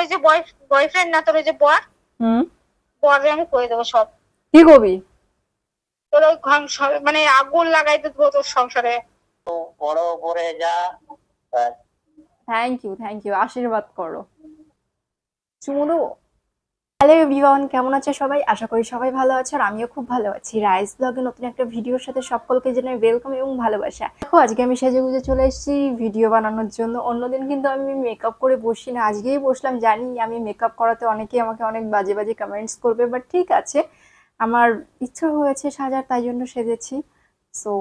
ওই যে বয়ফ্রেন্ড না তোর ওই যে বর? হুম। বরে আমি করে দেবো সব। কি কবি তোর ওই মানে আগুন লাগাই দেবো তোর সংসারে। বড় করে যা। থ্যাংক ইউ থ্যাংক ইউ আশীর্বাদ করো। চুমু হ্যালো এভরিওয়ান কেমন আছে সবাই? আশা করি সবাই ভালো আছে আর আমিও খুব ভালো আছি। রাইস ব্লগে নতুন একটা ভিডিওর সাথে সকলকে জানাই ওয়েলকাম এবং ভালোবাসা। দেখো, আজকে আমি সেজে গুজে চলে এসেছি ভিডিও বানানোর জন্য। অন্যদিন কিন্তু আমি মেকআপ করে বসি না, আজকেই বসলাম। জানি আমি মেকআপ করাতে অনেকেই আমাকে অনেক বাজে বাজে কমেন্টস করবে বাট ঠিক আছে। আমার ইচ্ছা হয়েছে সাজার, তাই জন্য সেজেছি। সো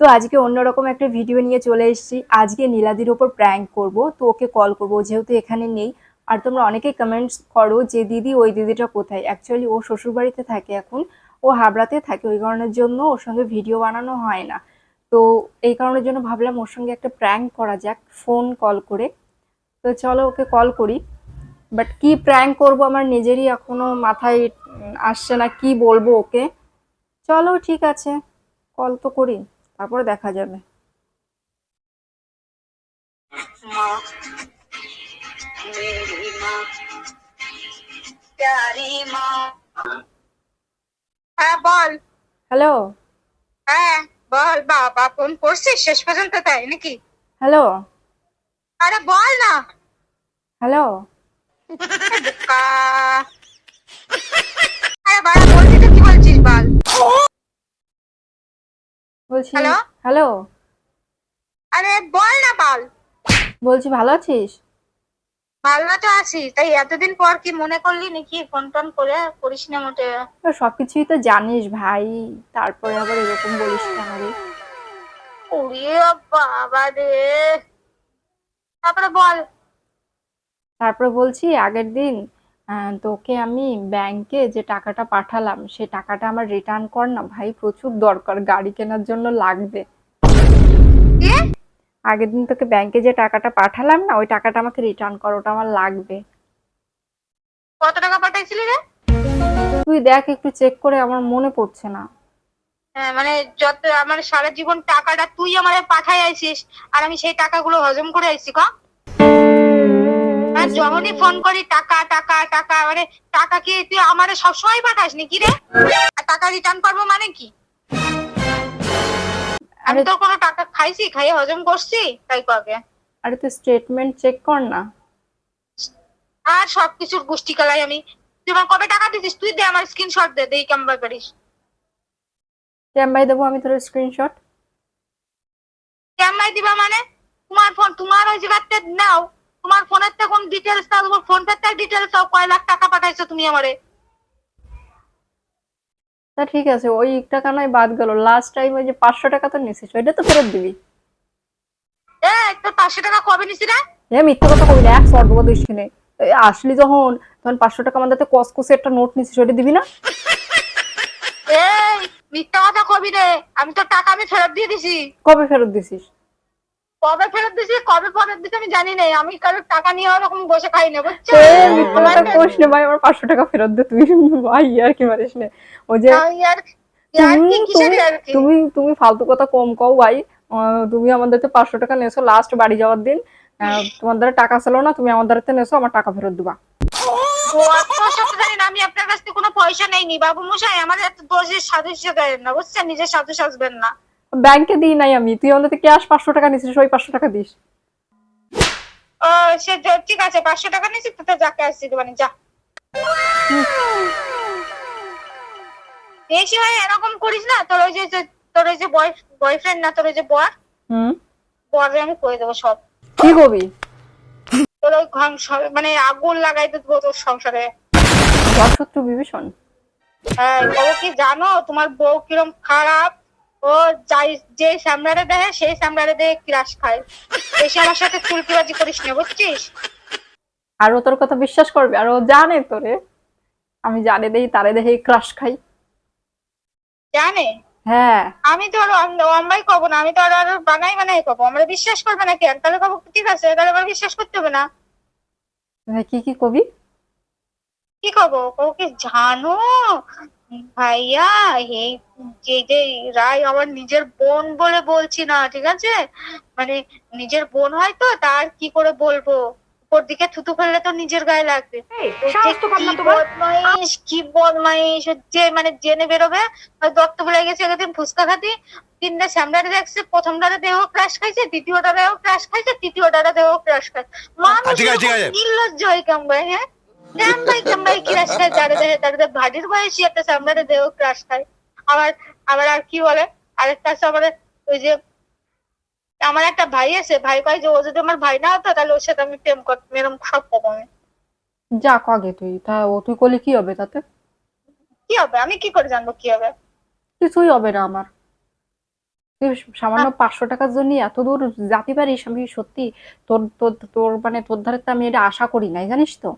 তো আজকে অন্যরকম একটা ভিডিও নিয়ে চলে এসেছি। আজকে নীলাদির ওপর প্র্যাঙ্ক করব, তো ওকে কল করব যেহেতু এখানে নেই আর তোমরা অনেকেই কমেন্টস করো যে দিদি ওই দিদিটা কোথায়? অ্যাকচুয়ালি ও শ্বশুরবাড়িতে থাকে এখন। ও হাবড়াতে থাকে, ওই কারণের জন্য ওর সঙ্গে ভিডিও বানানো হয় না। তো এই কারণের জন্য ভাবলাম ওর সঙ্গে একটা প্র্যাঙ্ক করা যাক ফোন কল করে। তো চলো ওকে কল করি। বাট কি প্র্যাঙ্ক করব আমার নিজেরই এখনও মাথায় আসছে না, কি বলব ওকে? চলো, ঠিক আছে। কল তো করি, তারপরে দেখা যাবে। হ্যাঁ বল। হ্যালো। হ্যাঁ বল বাবা ফোন করছিস শেষ পর্যন্ত তাই নাকি? হ্যালো। আরে বল না। হ্যালো। আরে বাবা বলছি তো কি বলছিস বল? বলছি Hello? হ্যালো। আরে বল না বল। বলছি ভালো আছিস? ভালো তো আছি। তাই এতদিন পর কি মনে করলি নাকি ফোন টোন করে করিস না মোটে? সবকিছুই তো জানিস ভাই তারপরে আবার এরকম বলিস কেন রে? বাবা রে। তারপরে বল। তারপরে বলছি আগের দিন তোকে আমি ব্যাংকে যে টাকাটা পাঠালাম সে টাকাটা আমার রিটার্ন কর না ভাই প্রচুর দরকার গাড়ি কেনার জন্য লাগবে। আগের দিন তোকে ব্যাংকে যে টাকাটা পাঠালাম না ওই টাকাটা আমাকে রিটার্ন কর ওটা আমার লাগবে। কত টাকা পাঠাইছিলি রে? তুই দেখ একটু চেক করে আমার মনে পড়ছে না। হ্যাঁ, মানে যত আমার সারা জীবন টাকাটা তুই আমারে পাঠাই আইছিস আর আমি সেই টাকাগুলো হজম করে আইছি ক? আর যখনই ফোন করি টাকা টাকা টাকা মানে টাকা কি তুই আমারে সবসময় পাঠাস নাকি রে? আর টাকা রিটার্ন করব মানে কি? আমি তো কোনো টাকা খাইছি খাইয়ে হজম করছি তাই কবে? আরে তুই স্টেটমেন্ট চেক কর না। আর সবকিছুর গোষ্ঠী কালাই আমি তুই আমার কবে টাকা দিছিস? তুই দে আমার স্ক্রিনশট দে দেই কেমন পারিস ক্যাম্বাই দেবো আমি তোর স্ক্রিনশট কেমন দিবা মানে? তোমার ফোন তোমার ওই জায়গাতে নাও তোমার ফোনের থেকে কোন ডিটেলস দাও তোমার ফোন থেকে ডিটেলস দাও কয় লাখ টাকা পাঠাইছো তুমি আমারে। তা ঠিক আছে ওই টাকা নয় বাদ গেল। লাস্ট টাইম ওই যে পাঁচশো টাকা তো নিছিস ওইটা তো ফেরত দিবি। এ তোর পাঁচশো টাকা কবে নিছি রে? এ মিথ্যে কথা কবি না এক সর্বগত কিনে আসলি যখন তখন পাঁচশো টাকা আমাদের কসকসে একটা নোট নিছিস ওইটা দিবি না? এই মিথ্যা কথা কবি রে আমি তো টাকা আমি ফেরত দিয়ে দিছি। কবে ফেরত দিছিস? কবে ফেরত দিছি কবে ফেরত দিছি আমি জানি না আমি কারোর টাকা নিয়ে ওরকম বসে খাই না বুঝছ? মিথ্যে কথা ভাই আমার পাঁচশো টাকা ফেরত দে তুই ভাই আর কি মারিস না। ওই যে তুমি তুমি- ফালতু কথা কম কও ভাই। তুমি আমাদের তো পাঁচশো টাকা নেছো লাস্ট বাড়ি যাওয়ার দিন। আহ, তোমার দ্বারা টাকা ছিল না তুমি আমার দ্বারা নেছো আমার টাকা ফেরত দিবা। ও আমি আপনার কাছ থেকে কোনো পয়সা নেইনি। বাবু মশাই আমার এত দোষের সাধু দেন না বুঝছেন? নিজের সাধু সাজবেন না। ব্যাংকে দিই নাই আমি। তুই আমাদের থেকে ক্যাশ পাঁচশো টাকা নিছিস ওই পাঁচশো টাকা দিস। ও সে ঠিক আছে পাঁচশো টাকা নিয়েছি তো যাকে আসছি মানে যা। বেশি ভাই এরকম করিস না তোর ওই যে তোর ওই যে বয়ফ্রেন্ড না তোর ওই যে বর? হুম। বরে আমি করে দেবো সব। কি কবি তোর ওই ঘং- মানে আগুন লাগাই দেবো তোর সংসারে। ঘর শত্রু বিভীষণ? হ্যাঁ কি জানো তোমার বউ কিরম খারাপ? ও যাই যে সামলারে দেয় সেই দিয়ে ক্রাশ খায়। বেশি আমার সাথে চুলকিবাজি করিস না বুঝছিস? আর ও তোর কথা বিশ্বাস করবে আর ও জানে তোরে। আমি জানে দেই তারে দেখে ক্রাশ খাই। জানে? হ্যাঁ। আমি তো আর অম্বাই কব না আমি তো আর আর বানাই বানাই কব। আমরা বিশ্বাস করবে না কেন তাহলে কব ঠিক আছে তাহলে আবার বিশ্বাস করতে হবে না। কি কি কবি? কি কব? কব কি জানো? ভাইয়া এই যে যে রায় আমার নিজের বোন বলে বলছি না ঠিক আছে? মানে নিজের বোন হয় তো তার কি করে বলব? ওর দিকে থুতু ফেললে তো নিজের গায়ে লাগবে। বদমাইশ কি বদমাইশ যে মানে জেনে বেরোবে ওই দত্ত বলে গেছে একদিন ফুচকা খাতি তিনটা সামলারে দেখছে প্রথমটারে দেহ ক্রাশ খাইছে দ্বিতীয়টারেও ক্রাশ খাইছে তৃতীয়টারে দেহ ক্রাশ খাইছে। মানুষ ঠিক আছে, ঠিক নির্লজ্জ হয় কামবাই হ্যাঁ? ক্রাশ খায় যারে দেহে তারে দেহে ভাটির বয়সী একটা সামলারে দেহ ক্রাশ খায়। আবার আবার আর কি বলে? আরেকটা আছে আমার ওই যে আমার একটা ভাই আছে ভাই কয় যে ও যদি আমার ভাই না হতো তাহলে ওর সাথে আমি প্রেম করতাম এরকম সব কথা আমি যা কাগে তুই তা ও তুই করলে কি হবে তাতে? কি হবে? আমি কি করে জানব কি হবে? কিছুই হবে না আমার। তুই সামান্য পাঁচশো টাকার জন্য এত দূর যেতে পারিস আমি সত্যি তোর তোর তোর মানে তোর ধারে তো আমি এটা আশা করি নাই জানিস তো?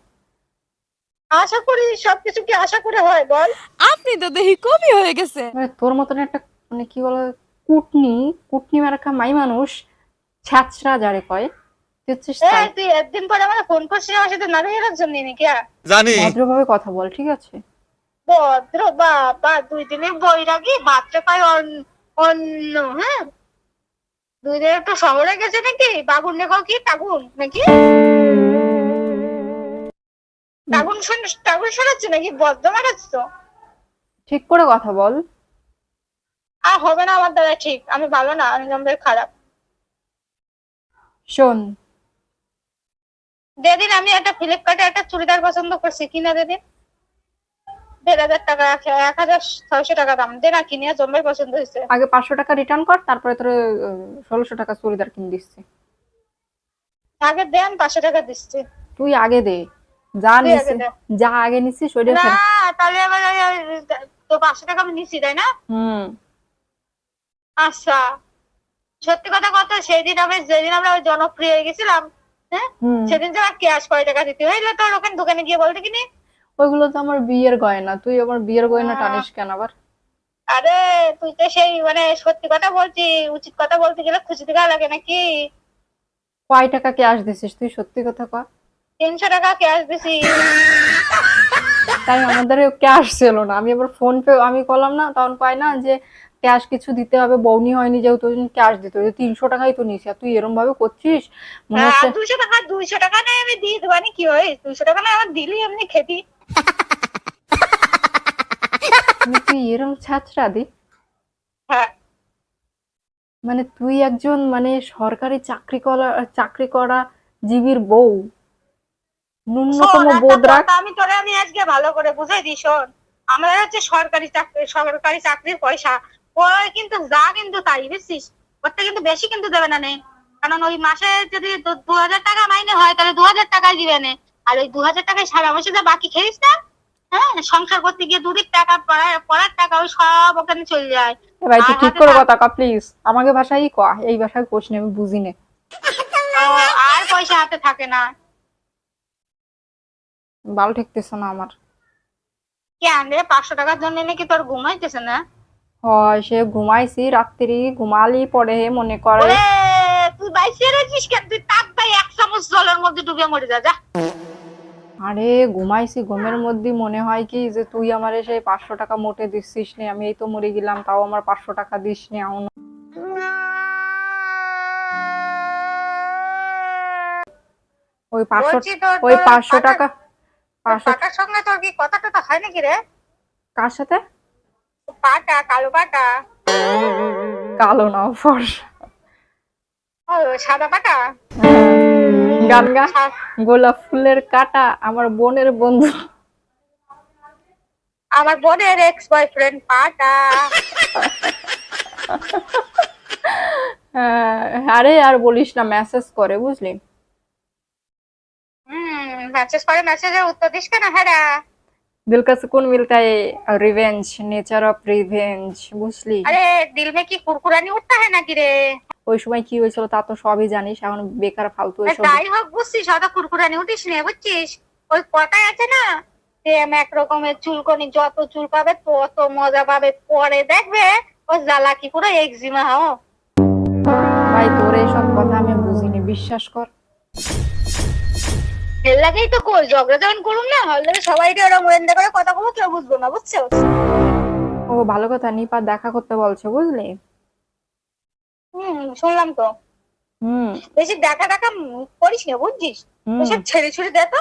আশা করি সবকিছু কি আশা করে হয় বল। আপনি তো দেখি কমই হয়ে গেছে। মানে তোর মতন একটা মানে কি বলে কুটনি কুটনি মার্কা মাই মানুষ ছ্যাচরা যারে কয় তুই একদিন পরে আমার ফোন করছিস আমার সাথে জন্য নাকি জানি। ভদ্রভাবে কথা বল ঠিক আছে? ভদ্র বাবা দুই দিনের বৈরাগী বাচ্চা পায় অন্য হ্যাঁ? দুই দিন একটু শহরে গেছে নাকি? বাগুন লেখাও কি টাগুন নাকি? টাগুন শুন টাগুন শোনাচ্ছে নাকি? বদ্ধ মারাচ্ছ? ঠিক করে কথা বল। আর হবে না আমার দ্বারা ঠিক। আমি ভালো না আমি আমাদের খারাপ। শোন। যেদিন আমি একটা ফ্লিপকার্টে একটা চুড়িদার পছন্দ করছি কিনা যেদিন? দেড় হাজার টাকা এক হাজার ছয়শো টাকা দাম। দে না কিনে জন্মের পছন্দ হয়েছে। আগে পাঁচশো টাকা রিটার্ন কর তারপরে তোর ষোলোশো টাকা চুড়িদার কিনে দিচ্ছি। আগে দেন পাঁচশো টাকা দিচ্ছি। তুই আগে দে। যা দে। যা আগে নিছিস ওইটা না তাহলে আবার তো পাঁচশো টাকা আমি নিচ্ছি তাই না? হুম। আচ্ছা সত্যি কথা কত সেদিন আমি যেদিন আমরা ওই জনপ্রিয় হয়ে গেছিলাম হ্যাঁ? সেদিন তো ক্যাশ কয় টাকা দিতে হইল তোর ওখানে দোকানে গিয়ে বলতে কিনি ওইগুলো তো আমার বিয়ের গয়না তুই আমার বিয়ের গয়না টানিস কেন আবার? আরে তুই তো সেই মানে সত্যি কথা বলছি উচিত কথা বলতে গেলে খুশি টাকা লাগে নাকি? কয় টাকা ক্যাশ দিছিস তুই সত্যি কথা কর তিনশো টাকা ক্যাশ দিছি। তাই আমাদের ক্যাশ ছিল না। আমি আবার ফোন পে আমি করলাম না তখন পাই না যে ক্যাশ কিছু দিতে হবে বউনি হয়নি যেহেতু ক্যাশ দিতে হবে তিনশো টাকাই তো নিস আর তুই এরম ভাবে করছিস? মনে হচ্ছে দুশো টাকা দুইশো টাকা নেই আমি দিয়ে দেবো। কি হয় দুইশো টাকা না আমার দিলি এমনি খেতি। তুই এরম ছাত্রা দি হ্যাঁ। মানে তুই একজন মানে সরকারি চাকরি করা চাকরি করা জীবীর বউ। ন্যূনতম বোধ রাখ আমি তোরে আমি আজকে ভালো করে বুঝাই দিই শোন। আমাদের হচ্ছে সরকারি চাকরি সরকারি চাকরির পয়সা। ওই কিন্তু যা কিন্তু তাই বুঝছিস? ওরটা কিন্তু বেশি কিন্তু দেবে না নে। কারণ ওই মাসে যদি দু হাজার টাকা মাইনে হয় তাহলে দু হাজার টাকাই দিবে না। আর ওই দু হাজার টাকায় সারা মাসে যা বাকি খেয়েছিস না হ্যাঁ সংসার করতে গিয়ে দুদিক টাকা পড়ার টাকা ওই সব ওখানে চলে যায়। ভাই তুই ঠিক করে কথা কা প্লিজ আমাকে ভাষাই ক এই ভাষায় কোশ নে আমি বুঝি নে। আর পয়সা হাতে থাকে না। ভালো ঠেকতেছে না আমার। কেন রে পাঁচশো টাকার জন্য নাকি তোর ঘুমাইতেছে না? হয় সে ঘুমাইছি রাত্রি ঘুমালি পরে মনে করে। তুই কেন? তুই এক চামচ জলের মধ্যে ডুবে মরে যা যা। আরে ঘুমাইছি ঘুমের মধ্যে মনে হয় কি যে তুই আমারে সেই পাঁচশো টাকা মোটে দিচ্ছিস নে আমি এই তো মরে গেলাম তাও আমার পাঁচশো টাকা দিস নে আউন ওই পাঁচশো ওই পাঁচশো টাকা পাটার সঙ্গে তোর কি কথা টথা হয় নাকি রে? কার সাথে? পাটা কালো পাটা। কালো না ফর্সা। ও সাদা পাটা? গান গা গোলাপ ফুলের কাটা আমার বোনের বন্ধু। আমার বোনের এক্স বয়ফ্রেন্ড পাটা। হ্যাঁ, আরে আর বলিস না মেসেজ করে বুঝলি? হুম মেসেজ করে মেসেজের উত্তর দিস কেন হ্যাঁ दिल का सुकून मिलता है रिवेंज नेचर ऑफ रिवेंज বুঝলি আরে দিল মে কি কুরকুরানি উঠতা है নাকি রে ওই সময় কি হয়েছিল তা তো সবই জানিস এখন বেকার ফালতু এসব তাই হোক বুঝছিস অত কুরকুরানি উঠিস নে বুঝছিস ওই কথাই আছে না প্রেম এক রকমের চুলকনি যত চুল পাবে তত মজা পাবে পরে দেখবে ও জ্বালা কি পুরো একজিমা হও ভাই তোর এইসব কথা আমি বুঝিনি বিশ্বাস কর লাগেই তো কই ঝগড়া যখন করুন না হলে সবাই ওরা মহেন্দা করে কথা বলব কেউ বুঝব না বুঝছ? ও ভালো কথা নিপা দেখা করতে বলছে বুঝলি? হুম শুনলাম তো। হুম। বেশি দেখা দেখা করিস না বুঝছিস? হুম। ওইসব ছেড়ে ছুড়ে দে তো।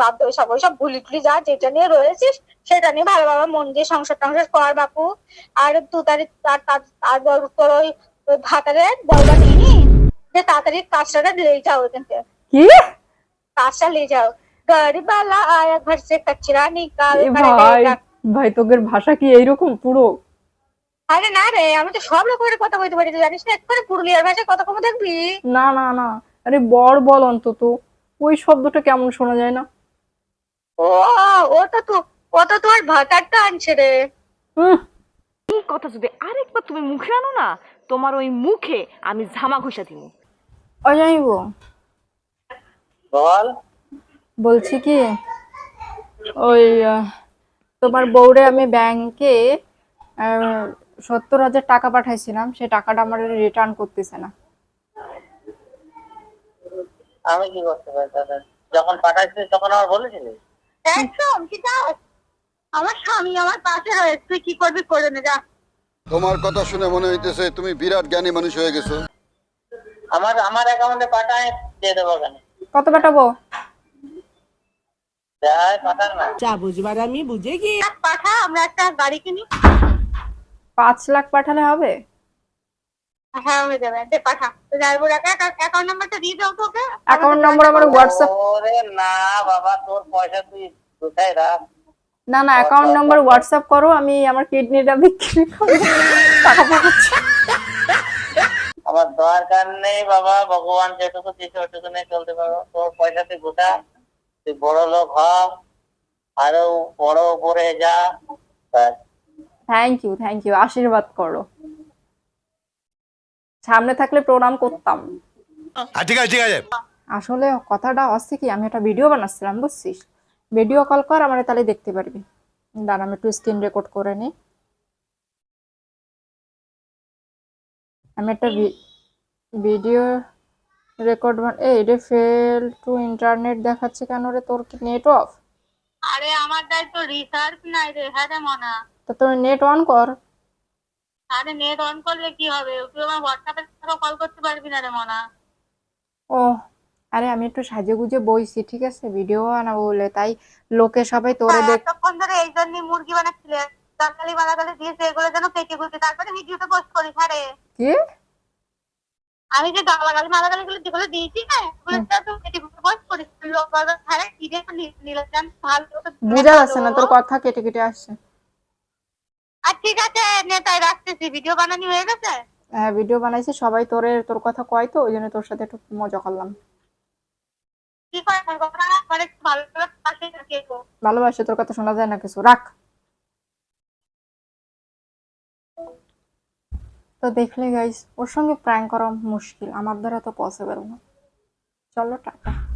বাদ দে ওইসব ওইসব ভুলি টুলি যা যেটা নিয়ে রয়েছিস সেটা নিয়ে ভালোভাবে মন দিয়ে সংসার টংসার কর বাপু। আর তু তারি তার তার- তার ওই ভাতারে বলবা নিয়ে যে তাড়াতাড়ি কাজটা নিয়ে যাও এখান থেকে। কি? কাজটা নিয়ে যাও গাড়ি বালা আয়া ঘর সে কচরা নিকাল করে ভাই তোদের ভাষা কি এইরকম পুরো আরে না রে আমি তো সব রকমের কথা বলতে পারি তুই জানিস না একবারে পুরুলিয়ার ভাষায় কথা কম দেখবি না না না আরে বর বল অন্তত ওই শব্দটা কেমন শোনা যায় না? ও ও তো তো ও তো তোর ভাতারটা আনছে রে। হুম এই কথা যদি আরেকবার তুমি মুখে আনো না তোমার ওই মুখে আমি ঝামা ঘষা দিব অজাইব। বল। বলছি কি ওই তোমার বউরে আমি ব্যাংকে সত্তর হাজার টাকা পাঠাইছিলাম সে টাকাটা আমার রিটার্ন করতেছে না। আমি কি করতে পারি দাদা যখন পাঠাইছিস তখন আমার বলেছিলি একদম ঠিক আছে আমার স্বামী আমার পাশে রয়েছে তুই কি করবি করে নে যা। তোমার কথা শুনে মনে হইতেছে তুমি বিরাট জ্ঞানী মানুষ হয়ে গেছো। আমার আমার অ্যাকাউন্টে পাঠায় দিয়ে দেবো কেন কত পাঠাবো যা বুঝবার আমি বুঝে গিয়ে এক পাঠা আমরা একটা গাড়ি কিনি। পাঁচ লাখ পাঠালে হবে? হ্যাঁ হয়ে যাবে। দে পাঠা। তো ড্রাইভার অ্যাকাউন্ট নাম্বারটা দিয়ে দাও তো ওকে অ্যাকাউন্ট নম্বর আমার হোয়াটসঅ্যাপ ওরে না বাবা তোর পয়সা তুই কোথায় রাখ? না না অ্যাকাউন্ট নাম্বার হোয়াটসঅ্যাপ করো আমি আমার কিডনিটা বিক্রি করে টাকা পাঠাচ্ছি। আমার দরকার নেই বাবা ভগবান যেটুকু দিচ্ছে ওটুকু নিয়ে চলতে পারব তোর পয়সা তুই গোটা তুই বড় লোক হ আরও বড় উপরে যা থ্যাংক ইউ থ্যাংক ইউ আশীর্বাদ করো। সামনে থাকলে প্রণাম করতাম। ঠিক আছে ঠিক আছে। আসলে কথাটা হচ্ছে কি আমি একটা ভিডিও বানাচ্ছিলাম বুঝছিস? ভিডিও কল কর আমার তাহলে দেখতে পারবি। দাঁড়া আমি একটু স্ক্রিন রেকর্ড করে নিই। আমি একটা ভিডিও রেকর্ড এই এটা ফেল টু ইন্টারনেট দেখাচ্ছে কেন রে তোর কি নেট অফ আরে আমার দায় তো রিসার্চ নাই রে হ্যাঁ রে মনা। তা তোর নেট অন কর। আরে নেট অন করলে কি হবে? তুই আমার হোয়াটসঅ্যাপে কল করতে পারবি না রে মনা। ও আরে আমি একটু সাজে গুজে বইছি ঠিক আছে? ভিডিও বানাবো বলে তাই লোকে সবাই তোরে দেখ এতক্ষণ ধরে এই জন্যই মুরগি বানাচ্ছিলে। মালাগালি দিয়েছে এগুলো যেন পেটে গুলতে তারপরে ভিডিওতে পোস্ট করিস হ্যাঁ কি? আমি যে গালাগালি মালাগালি গুলো যেগুলো দিয়েছি না পেটে গুলতে পোস্ট করিস লোক হ্যাঁ কি নিলাম ভালো বোঝা যাচ্ছে না তোর কথা কেটে কেটে আসছে। আর ঠিক আছে নেতাই রাখতেছি। ভিডিও বানানি হয়ে গেছে? হ্যাঁ ভিডিও বানাইছি সবাই তোরে তোর কথা কয় তো ওই জন্য তোর সাথে একটু মজা করলাম। ভালোবাসে তোর কথা শোনা যায় না কিছু। রাখ। তো দেখলে গাইস ওর সঙ্গে প্র্যাঙ্ক করা মুশকিল। আমার দ্বারা তো পসিবল না। চলো, টাটা।